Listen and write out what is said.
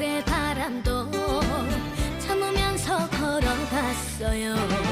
겨울의 바람도 참으면서 걸어갔어요.